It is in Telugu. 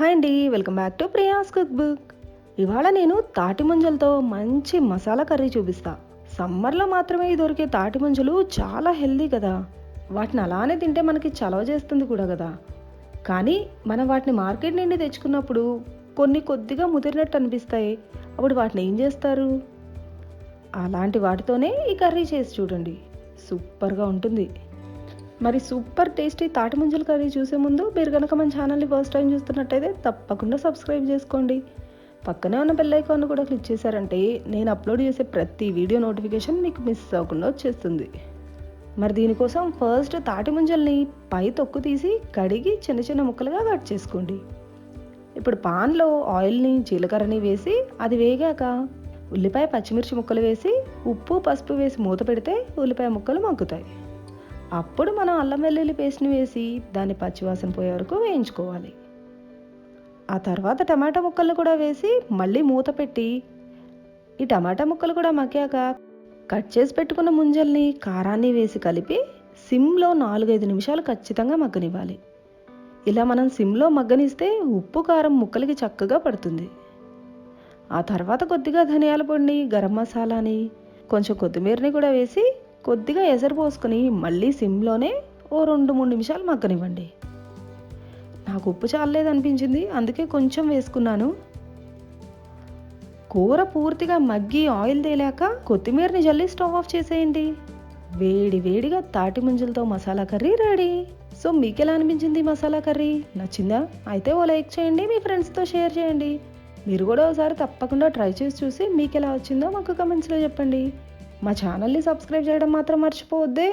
హాయ్ అండి welcome back to Priya's cook book ఇవాళ నేను తాటి ముంజలతో మంచి మసాలా కర్రీ చూపిస్తా. సమ్మర్లో మాత్రమే దొరికే తాటి ముంజలు చాలా హెల్దీ కదా. వాటిని అలానే తింటే మనకి చలవ చేస్తుంది కూడా కదా. కానీ మనం వాటిని మార్కెట్ నుండి తెచ్చుకున్నప్పుడు కొన్ని కొద్దిగా ముదిరినట్టు అనిపిస్తాయి. అప్పుడు వాటిని ఏం చేస్తారు? అలాంటి వాటితోనే ఈ కర్రీ చేసి చూడండి. సూపర్గా ఉంటుంది. మరి సూపర్ టేస్టీ తాటి ముంజల కర్రీ చూసే ముందు మీరు కనుక మన ఛానల్ని ఫస్ట్ టైం చూస్తున్నట్టయితే తప్పకుండా సబ్స్క్రైబ్ చేసుకోండి. పక్కనే ఉన్న బెల్ ఐకాన్ కూడా క్లిక్ చేశారంటే నేను అప్లోడ్ చేసే ప్రతి వీడియో నోటిఫికేషన్ మీకు మిస్ అవ్వకుండా వచ్చేస్తుంది. మరి దీనికోసం ఫస్ట్ తాటి ముంజల్ని పై తొక్కు తీసి కడిగి చిన్న చిన్న ముక్కలుగా కట్ చేసుకోండి. ఇప్పుడు పాన్లో ఆయిల్ని జీలకర్రని వేసి అది వేగాక ఉల్లిపాయ పచ్చిమిర్చి ముక్కలు వేసి ఉప్పు పసుపు వేసి మూత పెడితే ఉల్లిపాయ ముక్కలు మగ్గుతాయి. అప్పుడు మనం అల్లం వెల్లుల్లి పేస్ట్ని వేసి దాన్ని పచ్చివాసన పోయే వరకు వేయించుకోవాలి. ఆ తర్వాత టమాటా ముక్కలు కూడా వేసి మళ్ళీ మూత పెట్టి ఈ టమాటా ముక్కలు కూడా మగ్గాక కట్ చేసి పెట్టుకున్న ముంజల్ని కారాన్ని వేసి కలిపి సిమ్లో నాలుగైదు నిమిషాలు ఖచ్చితంగా మగ్గనివ్వాలి. ఇలా మనం సిమ్లో మగ్గనిస్తే ఉప్పు కారం ముక్కలకి చక్కగా పడుతుంది. ఆ తర్వాత కొద్దిగా ధనియాల పొడిని గరం మసాలాని కొంచెం కొత్తిమీరని కూడా వేసి కొద్దిగా ఎసరు పోసుకొని మళ్ళీ సిమ్లోనే ఓ రెండు మూడు నిమిషాలు మగ్గనివ్వండి. నాకు ఉప్పు చాలలేదు అనిపించింది అందుకే కొంచెం వేసుకున్నాను. కూర పూర్తిగా మగ్గి ఆయిల్ తేలాక కొత్తిమీరని జల్లి స్టవ్ ఆఫ్ చేసేయండి. వేడి వేడిగా తాటి ముంజలతో మసాలా కర్రీ రెడీ. సో మీకు ఎలా అనిపించింది మసాలా కర్రీ? నచ్చిందా? అయితే ఓ లైక్ చేయండి మీ ఫ్రెండ్స్తో షేర్ చేయండి. మీరు కూడా ఒకసారి తప్పకుండా ట్రై చేసి చూసి మీకు ఎలా వచ్చిందో మాకు కమెంట్స్లో చెప్పండి. మా ఛానల్ని సబ్స్క్రైబ్ చేయడం మాత్రం మర్చిపోవద్దే.